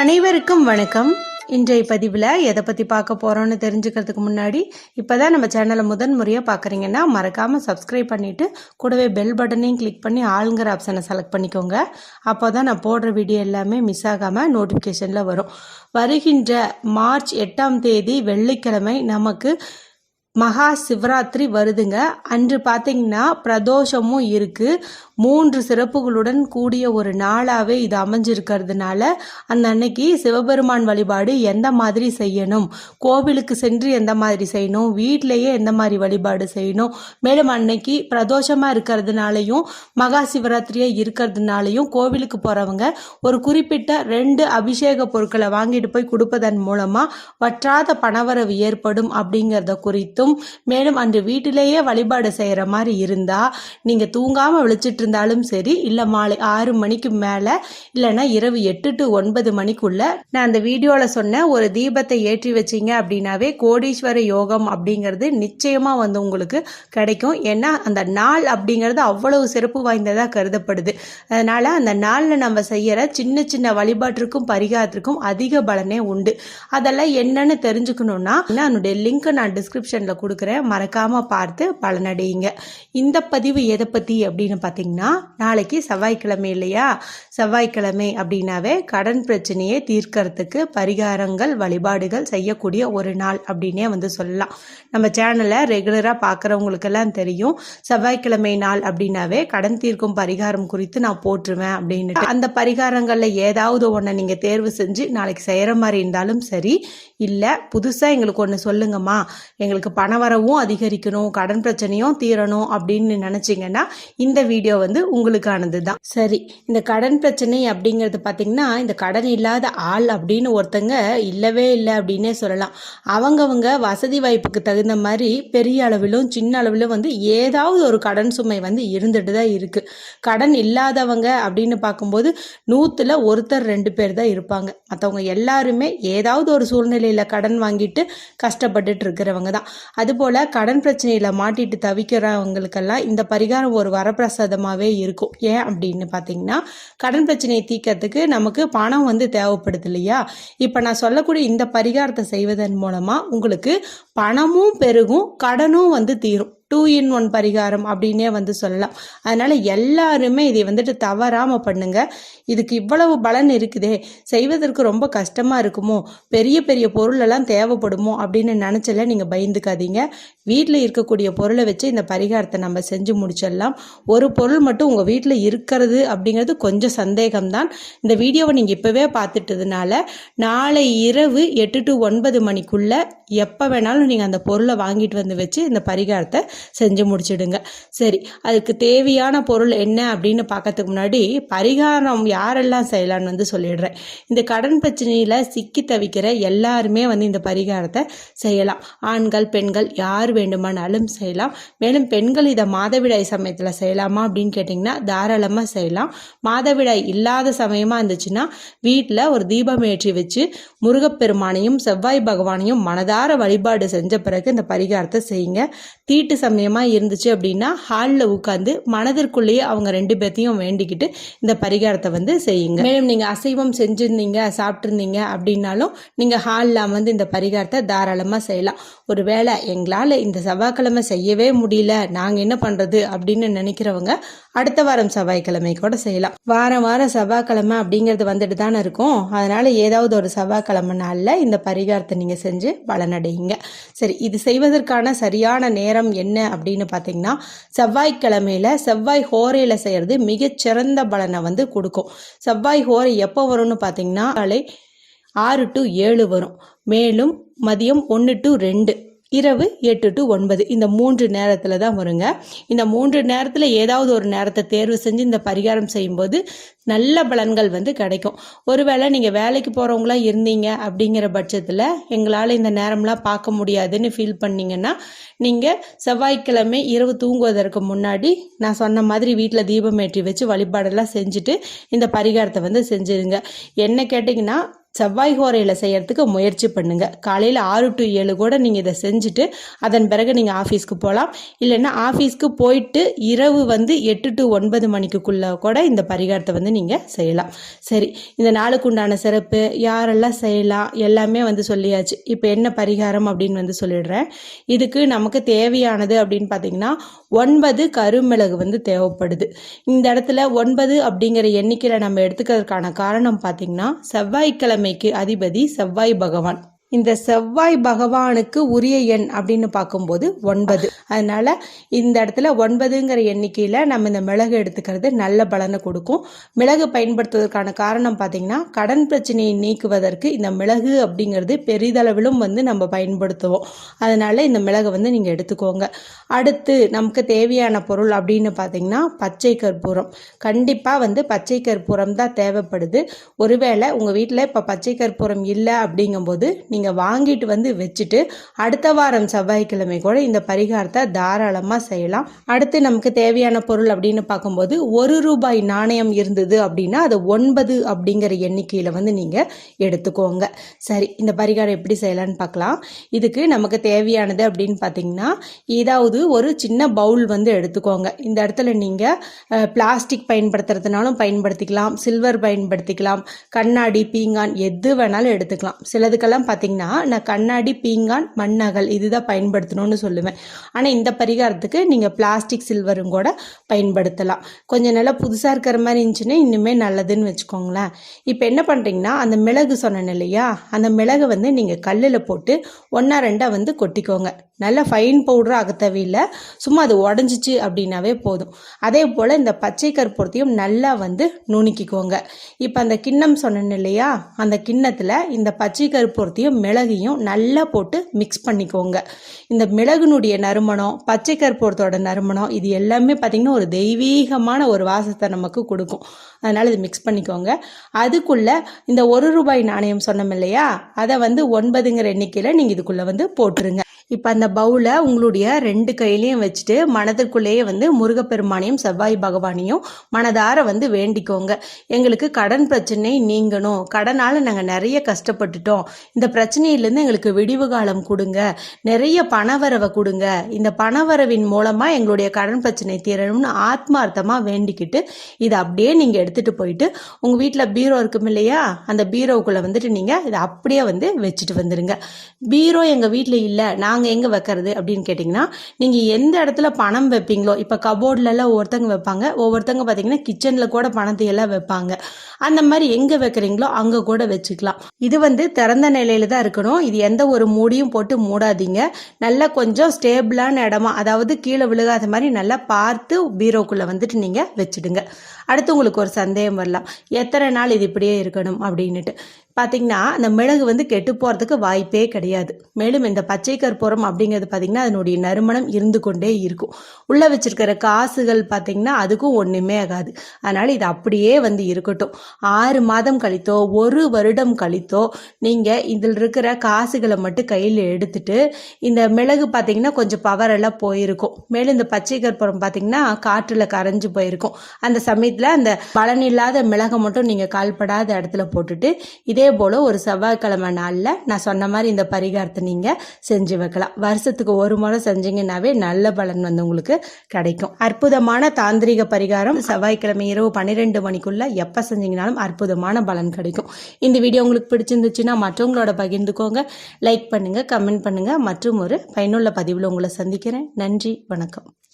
அனைவருக்கும் வணக்கம். இன்றைய பதிவில் எதை பற்றி பார்க்க போகிறோன்னு தெரிஞ்சுக்கிறதுக்கு முன்னாடி இப்போ தான் நம்ம சேனலை முதன் முறையாக பார்க்குறீங்கன்னா மறக்காமல் சப்ஸ்கிரைப் பண்ணிவிட்டு கூடவே பெல் பட்டனையும் கிளிக் பண்ணி ஆளுங்கிற ஆப்ஷனை செலக்ட் பண்ணிக்கோங்க. அப்போ தான் நான் போடுற வீடியோ எல்லாமே மிஸ் ஆகாமல் நோட்டிஃபிகேஷனில் வரும். வருகின்ற மார்ச் எட்டாம் தேதி வெள்ளிக்கிழமை நமக்கு மகா சிவராத்திரி வருதுங்க. அன்று பார்த்தீங்கன்னா பிரதோஷமும் இருக்குது மூன்று சிறப்புகளுடன் கூடிய ஒரு நாளாகவே இது அமைஞ்சிருக்கிறதுனால அந்த அன்னைக்கு சிவபெருமான் வழிபாடு எந்த மாதிரி செய்யணும்? கோவிலுக்கு சென்று எந்த மாதிரி செய்யணும்? வீட்டிலேயே எந்த மாதிரி வழிபாடு செய்யணும்? மேலும் அன்னைக்கு பிரதோஷமாக இருக்கிறதுனாலையும் மகா சிவராத்திரியாக இருக்கிறதுனாலையும் கோவிலுக்கு போகிறவங்க ஒரு குறிப்பிட்ட ரெண்டு அபிஷேக பொருட்களை வாங்கிட்டு போய் கொடுப்பதன் மூலமாக வற்றாத பணவரவு ஏற்படும் அப்படிங்கிறத குறித்தும் மேலும் அன்று வீட்டிலேயே வழிபாடு செய்கிற மாதிரி இருந்தால் நீங்கள் தூங்காமல் விழிச்சிட்டு இருந்தாலும் சரி இல்லை மாலை ஆறு மணிக்கு மேலே இல்லைன்னா இரவு எட்டு டு ஒன்பது மணிக்குள்ளே நான் அந்த வீடியோவில் சொன்ன ஒரு தீபத்தை ஏற்றி வச்சீங்க அப்படின்னாவே கோடீஸ்வர யோகம் அப்படிங்கிறது நிச்சயமாக வந்து உங்களுக்கு கிடைக்கும். ஏன்னா அந்த நாள் அப்படிங்கிறது அவ்வளவு சிறப்பு வாய்ந்ததாக கருதப்படுது. அதனால் அந்த நாளில் நம்ம செய்கிற சின்ன சின்ன வழிபாட்டிற்கும் பரிகாரத்திற்கும் அதிக பலனே உண்டு. அதெல்லாம் என்னன்னு தெரிஞ்சுக்கணுன்னா என்னுடைய லிங்க்கை நான் டிஸ்கிரிப்ஷனில் கொடுக்குறேன். மறக்காமல் பார்த்து பலனடையுங்க. இந்த பதிவு எதை பற்றி அப்படின்னு பார்த்தீங்கன்னா நாளைக்கு செவ்வாய்க்கிழமை இல்லையா? செவ்வாய்க்கிழமை அப்படின்னாவே கடன் பிரச்சனையை தீர்க்கறதுக்கு பரிகாரங்கள் வழிபாடுகள் செய்யக்கூடிய ஒரு நாள் அப்படின்னே வந்து சொல்லலாம். நம்ம சேனலை ரெகுலராக பார்க்குறவங்களுக்கெல்லாம் தெரியும். செவ்வாய்க்கிழமை நாள் அப்படின்னாவே கடன் தீர்க்கும் பரிகாரம் குறித்து நான் போட்டுருவேன் அப்படின்ட்டு அந்த பரிகாரங்களில் ஏதாவது ஒன்றை நீங்கள் தேர்வு செஞ்சு நாளைக்கு செய்கிற மாதிரி இருந்தாலும் சரி இல்லை புதுசாக எங்களுக்கு ஒன்று சொல்லுங்கம்மா. எங்களுக்கு பண வரவும் அதிகரிக்கணும் கடன் பிரச்சனையும் தீரணும் அப்படின்னு நினச்சிங்கன்னா இந்த வீடியோ வந்து உங்களுக்கானது தான் சரி இந்த கடன் பிரச்சனை அப்படிங்கிறது பார்த்தீங்கன்னா இந்த கடன் இல்லாத ஆள் அப்படின்னு ஒருத்தங்க இல்லவே இல்லை அப்படின்னே சொல்லலாம். அவங்கவங்க வசதி வாய்ப்புக்கு தகுந்த மாதிரி பெரிய அளவிலும் சின்ன அளவிலும் வந்து ஏதாவது ஒரு கடன் சுமை வந்து இருந்துட்டு தான் இருக்குது கடன் இல்லாதவங்க அப்படின்னு பார்க்கும்போது நூற்றில் ஒருத்தர் ரெண்டு பேர் தான் இருப்பாங்க. மற்றவங்க எல்லாருமே ஏதாவது ஒரு சூழ்நிலையில் கடன் வாங்கிட்டு கஷ்டப்பட்டுட்டு இருக்கிறவங்க தான். அதுபோல் கடன் பிரச்சனையில் மாட்டிட்டு தவிக்கிறவங்களுக்கெல்லாம் இந்த பரிகாரம் ஒரு வரப்பிரசாதமாக அதிகமாகவே இருக்கும். ஏன் அப்படின்னு பார்த்தீங்கன்னா கடன் பிரச்சனையை தீக்கிறதுக்கு நமக்கு பணம் வந்து தேவைப்படுது இல்லையா? இப்போ நான் சொல்லக்கூடிய இந்த பரிகாரத்தை செய்வதன் மூலமாக உங்களுக்கு பணமும் பெருகும் கடனும் வந்து தீரும். டூ இன் ஒன் பரிகாரம் அப்படின்னே வந்து சொல்லலாம். அதனால் எல்லாருமே இதை வந்துட்டு தவறாமல் பண்ணுங்க. இதுக்கு இவ்வளவு பலன் இருக்குதே. செய்வதற்கு ரொம்ப கஷ்டமாக இருக்குமோ? பெரிய பெரிய பொருளெல்லாம் தேவைப்படுமோ? அப்படின்னு நினச்சல நீங்கள் பயந்துக்காதீங்க. வீட்டில் இருக்கக்கூடிய பொருளை வச்சு இந்த பரிகாரத்தை நம்ம செஞ்சு முடிச்சிடலாம். ஒரு பொருள் மட்டும் உங்கள் வீட்டில் இருக்கிறது அப்படிங்கிறது கொஞ்சம் சந்தேகம்தான். இந்த வீடியோவை நீங்கள் இப்போவே பார்த்துட்டதுனால நாளை இரவு எட்டு டு ஒன்பது மணிக்குள்ளே எப்போ வேணாலும் நீங்கள் அந்த பொருளை வாங்கிட்டு வந்து வச்சு இந்த பரிகாரத்தை செஞ்சு முடிச்சிடுங்க. சரி அதுக்கு தேவையான பொருள் என்ன அப்படின்னு பார்க்கறதுக்கு முன்னாடி பரிகாரம் யாரெல்லாம் செய்யலாம்னு வந்து சொல்லிடுறேன். இந்த கடன் பிரச்சனையில் சிக்கி தவிக்கிற எல்லாருமே வந்து இந்த பரிகாரத்தை செய்யலாம். ஆண்கள் பெண்கள் யார் வேண்டுமானாலும் செய்யலாம். மேலும் பெண்கள் இதை மாதவிடாய் சமயத்தில் செய்யலாமா அப்படின்னு கேட்டிங்கன்னா தாராளமாக செய்யலாம். மாதவிடாய் இல்லாத சமயமாக இருந்துச்சுன்னா வீட்டில் ஒரு தீபம் ஏற்றி வச்சு முருகப்பெருமானையும் செவ்வாய் பகவானையும் மனதார வழிபாடு செஞ்ச பிறகு இந்த பரிகாரத்தை செய்யுங்க. தீட்டு சமயமாக இருந்துச்சு அப்படின்னா ஹாலில் உட்காந்து மனதிற்குள்ளேயே அவங்க ரெண்டு பேர்த்தையும் வேண்டிக்கிட்டு இந்த பரிகாரத்தை வந்து செய்யுங்க. மேலும் நீங்கள் அசைவம் செஞ்சுருந்தீங்க சாப்பிட்ருந்தீங்க அப்படின்னாலும் நீங்கள் ஹாலில் வந்து இந்த பரிகாரத்தை தாராளமாக செய்யலாம். ஒருவேளை எங்களால் இந்த செவ்வாய்க்கிழமை செய்யவே முடியல நாங்கள் என்ன பண்ணுறது அப்படின்னு நினைக்கிறவங்க அடுத்த வாரம் செவ்வாய்க்கிழமை கூட செய்யலாம். வாரம் வாரம் செவ்வாய்க்கிழமை அப்படிங்கிறது வந்துட்டு தானே இருக்கும். அதனால் ஏதாவது ஒரு செவ்வாய்க்கிழமை நாளில் இந்த பரிகாரத்தை நீங்கள் செஞ்சு பலனடையுங்க சரி இது செய்வதற்கான சரியான நேரம் என்ன அப்படின்னு பார்த்தீங்கன்னா செவ்வாய்க்கிழமையில செவ்வாய் ஹோரையில் செய்கிறது மிகச்சிறந்த பலனை வந்து கொடுக்கும். செவ்வாய் ஹோரை எப்போ வரும்னு பார்த்தீங்கன்னா காலை ஆறு டு ஏழு வரும். மேலும் மதியம் ஒன்று டு ரெண்டு. இரவு எட்டு டு ஒன்பது. இந்த மூன்று நேரத்தில் தான் வருங்க. இந்த மூன்று நேரத்தில் ஏதாவது ஒரு நேரத்தை தேர்வு செஞ்சு இந்த பரிகாரம் செய்யும்போது நல்ல பலன்கள் வந்து கிடைக்கும். ஒருவேளை நீங்கள் வேலைக்கு போகிறவங்களாம் இருந்தீங்க அப்படிங்கிற பட்சத்தில் எங்களால் இந்த நேரம்லாம் பார்க்க முடியாதுன்னு ஃபீல் பண்ணிங்கன்னா நீங்கள் செவ்வாய்க்கிழமை இரவு தூங்குவதற்கு முன்னாடி நான் சொன்ன மாதிரி வீட்டில் தீபம் ஏற்றி வச்சு வழிபாடெல்லாம் செஞ்சுட்டு இந்த பரிகாரத்தை வந்து செஞ்சுருங்க. என்ன கேட்டிங்கன்னா செவ்வாய் ஹோரையில் செய்கிறதுக்கு முயற்சி பண்ணுங்க. காலையில் ஆறு டு ஏழு கூட நீங்கள் இதை செஞ்சுட்டு அதன் பிறகு நீங்கள் ஆஃபீஸ்க்கு போகலாம் இல்லைன்னா ஆஃபீஸ்க்கு போயிட்டு இரவு வந்து எட்டு டு ஒன்பது மணிக்குள்ளே கூட இந்த பரிகாரத்தை வந்து நீங்கள் செய்யலாம். சரி இந்த நாளுக்கு உண்டான சிறப்பு யாரெல்லாம் செய்யலாம் எல்லாமே வந்து சொல்லியாச்சு. இப்போ என்ன பரிகாரம் அப்படின்னு வந்து சொல்லிடுறேன். இதுக்கு நமக்கு தேவையானது அப்படின்னு பார்த்தீங்கன்னா ஒன்பது கருமிளகு வந்து தேவைப்படுது. இந்த இடத்துல ஒன்பது அப்படிங்கிற எண்ணிக்கையில் நம்ம எடுத்துக்கிறதுக்கான காரணம் பார்த்தீங்கன்னா செவ்வாய்க்கிழமைக்கு அதிபதி செவ்வாய் பகவான் இந்த செவ்வாய் பகவானுக்கு உரிய எண் அப்படின்னு பார்க்கும்போது ஒன்பது. அதனால இந்த இடத்துல ஒன்பதுங்கிற எண்ணிக்கையில் நம்ம இந்த மிளகு எடுத்துக்கிறது நல்ல பலனை கொடுக்கும். மிளகு பயன்படுத்துவதற்கான காரணம் பார்த்தீங்கன்னா கடன் பிரச்சனையை நீக்குவதற்கு இந்த மிளகு அப்படிங்கிறது பெரிதளவிலும் வந்து நம்ம பயன்படுத்துவோம். அதனால இந்த மிளகை வந்து நீங்கள் எடுத்துக்கோங்க. அடுத்து நமக்கு தேவையான பொருள் அப்படின்னு பார்த்தீங்கன்னா பச்சை கற்பூரம். கண்டிப்பாக வந்து பச்சை கற்பூரம் தான் தேவைப்படுது. ஒருவேளை உங்கள் வீட்டில் இப்போ பச்சை கற்பூரம் இல்லை அப்படிங்கும்போது நீங்கள் வாங்கிட்டு வந்து வச்சுட்டு அடுத்த வாரம் செவ்வாய்க்கிழமை கூட இந்த பரிகாரத்தை தாராளமாக செய்யலாம். அடுத்து நமக்கு தேவையான பொருள் அப்படின்னு பார்க்கும்போது ஒரு ரூபாய் நாணயம் இருந்தது அப்படின்னா அது ஒன்பது அப்படிங்கிற எண்ணிக்கையில் வந்து நீங்கள் எடுத்துக்கோங்க. சரி இந்த பரிகாரம் எப்படி செய்யலான்னு பார்க்கலாம். இதுக்கு நமக்கு தேவையானது அப்படின்னு பார்த்தீங்கன்னா ஏதாவது ஒரு சின்ன பவுல் வந்து எடுத்துக்கோங்க. இந்த இடத்துல நீங்கள் பிளாஸ்டிக் பயன்படுத்துறதுனாலும் பயன்படுத்திக்கலாம் சில்வர் பயன்படுத்திக்கலாம் கண்ணாடி பீங்கான் எது வேணாலும் எடுத்துக்கலாம். சிலதுக்கெல்லாம் பார்த்தீங்கன்னா நான் கண்ணாடி பீங்கான் மண்ணகல் இதுதான் பயன்படுத்தணும்னு சொல்லுவேன். ஆனால் இந்த பரிகாரத்துக்கு நீங்கள் பிளாஸ்டிக் சில்வரும் கூட பயன்படுத்தலாம். கொஞ்சம் நல்லா புதுசாக இருக்கிற மாதிரி இருந்துச்சுன்னா இன்னுமே நல்லதுன்னு வச்சுக்கோங்களேன். இப்போ என்ன பண்ணுறீங்கன்னா அந்த மிளகு சொன்னேன் இல்லையா? அந்த மிளகு வந்து நீங்கள் கல்லில் போட்டு ஒன்றா ரெண்டாக வந்து கொட்டிக்கோங்க. நல்ல ஃபைன் பவுடர் ஆக தேவையில்லை. சும்மா அது உடஞ்சிச்சு அப்படின்னாவே போதும். அதே போல் இந்த பச்சை கற்பூரத்தையும் நல்லா வந்து நுணுக்கிக்கோங்க. இப்போ அந்த கிண்ணம் சொன்னேன் இல்லையா? அந்த கிண்ணத்தில் இந்த பச்சை கற்பூரத்தையும் மிளகையும் நல்லா போட்டு மிக்ஸ் பண்ணிக்கோங்க. இந்த மிளகுனுடைய நறுமணம் பச்சை கற்பூரத்தோட நறுமணம் இது எல்லாமே பார்த்திங்கன்னா ஒரு தெய்வீகமான ஒரு வாசத்தை நமக்கு கொடுக்கும். அதனால் இது மிக்ஸ் பண்ணிக்கோங்க. அதுக்குள்ளே இந்த ஒரு ரூபாய் நாணயம் சொன்னோம் இல்லையா? அதை வந்து ஒன்பதுங்கிற எண்ணிக்கையில் நீங்கள் இதுக்குள்ளே வந்து போட்டுருங்க. இப்போ அந்த பவுலை உங்களுடைய ரெண்டு கையிலையும் வச்சுட்டு மனதிற்குள்ளேயே வந்து முருகப்பெருமானையும் செவ்வாய் பகவானையும் மனதார வந்து வேண்டிக்கோங்க. எங்களுக்கு கடன் பிரச்சனை நீங்கணும். கடனால் நாங்கள் நிறைய கஷ்டப்பட்டுட்டோம். இந்த பிரச்சனையிலேருந்து எங்களுக்கு விடிவு காலம் கொடுங்க. நிறைய பணவரவை கொடுங்க. இந்த பணவரவின் மூலமாக எங்களுடைய கடன் பிரச்சனை தீரணும்னு ஆத்மார்த்தமாக வேண்டிக்கிட்டு இதை அப்படியே நீங்கள் எடுத்துகிட்டு போயிட்டு உங்கள் வீட்டில் பீரோ இருக்கும் இல்லையா? அந்த பீரோவுக்குள்ளே வந்துட்டு நீங்கள் இதை அப்படியே வந்து வச்சுட்டு வந்துடுங்க பீரோ எங்கள் வீட்டில் இல்லை. நாங்கள் எங்கே வைக்கிறது அப்படின்னு கேட்டிங்கன்னா நீங்கள் எந்த இடத்துல பணம் வைப்பீங்களோ இப்போ கபோர்ட்லலாம் ஒவ்வொருத்தங்க வைப்பாங்க. ஒவ்வொருத்தங்க பார்த்தீங்கன்னா கிச்சனில் கூட பணத்தை எல்லாம் வைப்பாங்க. அந்த மாதிரி எங்கே வைக்கிறீங்களோ அங்கே கூட வச்சுக்கலாம். இது வந்து திறந்த நிலையில தான் இருக்கணும். இது எந்த ஒரு மூடியும் போட்டு மூடாதீங்க. நல்லா கொஞ்சம் ஸ்டேபிளான இடமா அதாவது கீழே விழுகாத மாதிரி நல்லா பார்த்து பீரோக்குள்ளே வந்துட்டு நீங்கள் வச்சுடுங்க. அடுத்து உங்களுக்கு ஒரு சந்தேகம் வரலாம். எத்தனை நாள் இது இப்படியே இருக்கணும் அப்படின்னுட்டு. பார்த்தீங்கன்னா அந்த மிளகு வந்து கெட்டு போகிறதுக்கு வாய்ப்பே கிடையாது. மேலும் இந்த பச்சை கற்பூரம் அப்படிங்கிறது பார்த்தீங்கன்னா அதனுடைய நறுமணம் இருந்து கொண்டே இருக்கும். உள்ளே வச்சிருக்கிற காசுகள் பார்த்தீங்கன்னா அதுக்கும் ஒன்றுமே ஆகாது. அதனால் இது அப்படியே வந்து இருக்கட்டும். ஆறு மாதம் கழித்தோ ஒரு வருடம் கழித்தோ நீங்கள் இதில் இருக்கிற காசுகளை மட்டும் கையில் எடுத்துட்டு இந்த மிளகு பார்த்தீங்கன்னா கொஞ்சம் பவர் எல்லாம் போயிருக்கும். மேலும் இந்த பச்சை கற்பூரம் பார்த்தீங்கன்னா காற்றில் கரைஞ்சு போயிருக்கும். அந்த சமயத்தில் அந்த பலனில்லாத மிளகை மட்டும் நீங்கள் கால்படாத இடத்துல போட்டுட்டு இதே போல் ஒரு செவ்வாய்க்கிழமை நாளில் நான் சொன்ன மாதிரி இந்த பரிகாரத்தை நீங்கள் செஞ்சு வைக்கலாம். வருஷத்துக்கு ஒரு முறை செஞ்சீங்கன்னாவே நல்ல பலன் வந்து உங்களுக்கு கிடைக்கும். அற்புதமான தாந்திரிக பரிகாரம் செவ்வாய்க்கிழமை இரவு பன்னிரெண்டு மணிக்குள்ளே எப்போ செஞ்சீங்கனாலும் அற்புதமான பலன் கிடைக்கும். இந்த வீடியோ உங்களுக்கு பிடிச்சிருந்துச்சுன்னா மற்றவங்களோட பகிர்ந்துக்கோங்க. லைக் பண்ணுங்கள் கமெண்ட் பண்ணுங்கள் மற்றும் ஒரு பயனுள்ள பதிவில் உங்களை சந்திக்கிறேன். நன்றி வணக்கம்.